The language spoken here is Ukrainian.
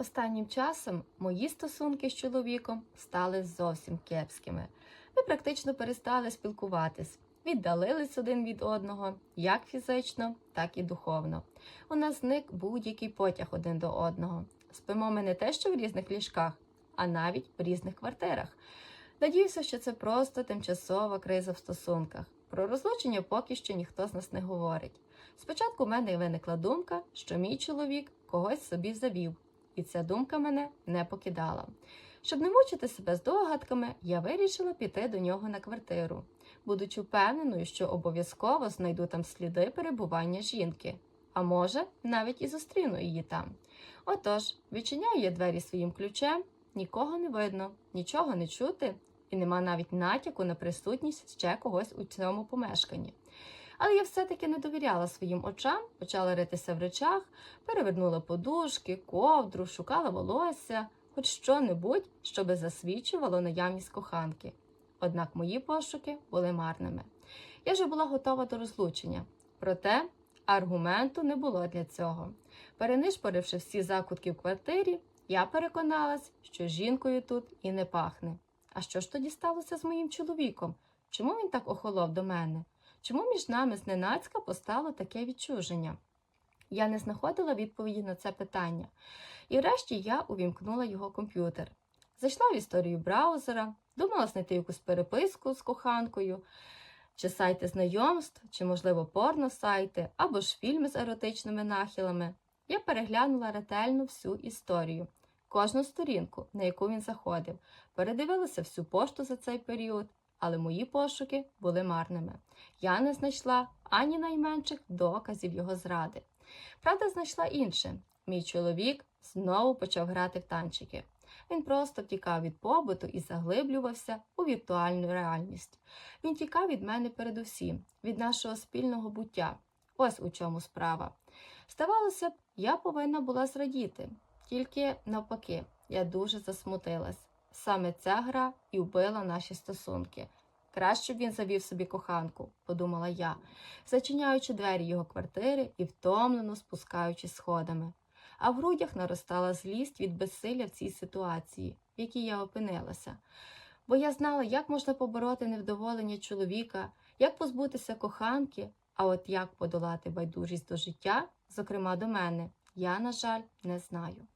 Останнім часом мої стосунки з чоловіком стали зовсім кепськими. Ми практично перестали спілкуватись, віддалились один від одного, як фізично, так і духовно. У нас зник будь-який потяг один до одного. Спимо ми не те, що в різних ліжках, а навіть в різних квартирах. Надіюся, що це просто тимчасова криза в стосунках. Про розлучення поки що ніхто з нас не говорить. Спочатку в мене виникла думка, що мій чоловік когось собі завів, і ця думка мене не покидала. Щоб не мучити себе здогадками, я вирішила піти до нього на квартиру, будучи впевненою, що обов'язково знайду там сліди перебування жінки, а може, навіть і зустріну її там. Отож, відчиняю я двері своїм ключем, нікого не видно, нічого не чути, і нема навіть натяку на присутність ще когось у цьому помешканні. Але я все-таки не довіряла своїм очам, почала ритися в речах, перевернула подушки, ковдру, шукала волосся, хоч що-небудь, щоби засвідчувало наявність коханки. Однак мої пошуки були марними. Я вже була готова до розлучення, проте аргументу не було для цього. Перенишпоривши всі закутки в квартирі, я переконалась, що жінкою тут і не пахне. А що ж тоді сталося з моїм чоловіком? Чому він так охолов до мене? Чому між нами зненацька постало таке відчуження? Я не знаходила відповіді на це питання. І врешті я увімкнула його комп'ютер. Зайшла в історію браузера, думала знайти якусь переписку з коханкою, чи сайти знайомств, чи, можливо, порно-сайти, або ж фільми з еротичними нахилами. Я переглянула ретельно всю історію, кожну сторінку, на яку він заходив, передивилася всю пошту за цей період, але мої пошуки були марними. Я не знайшла ані найменших доказів його зради. Правда, знайшла інше. Мій чоловік знову почав грати в танчики. Він просто втікав від побуту і заглиблювався у віртуальну реальність. Він тікав від мене передусім, від нашого спільного буття. Ось у чому справа. Здавалося б, я повинна була зрадіти, тільки навпаки, я дуже засмутилась. Саме ця гра і вбила наші стосунки. Краще б він завів собі коханку, подумала я, зачиняючи двері його квартири і втомлено спускаючись сходами. А в грудях наростала злість від безсилля в цій ситуації, в якій я опинилася. Бо я знала, як можна побороти невдоволення чоловіка, як позбутися коханки, а от як подолати байдужість до життя, зокрема до мене, я, на жаль, не знаю.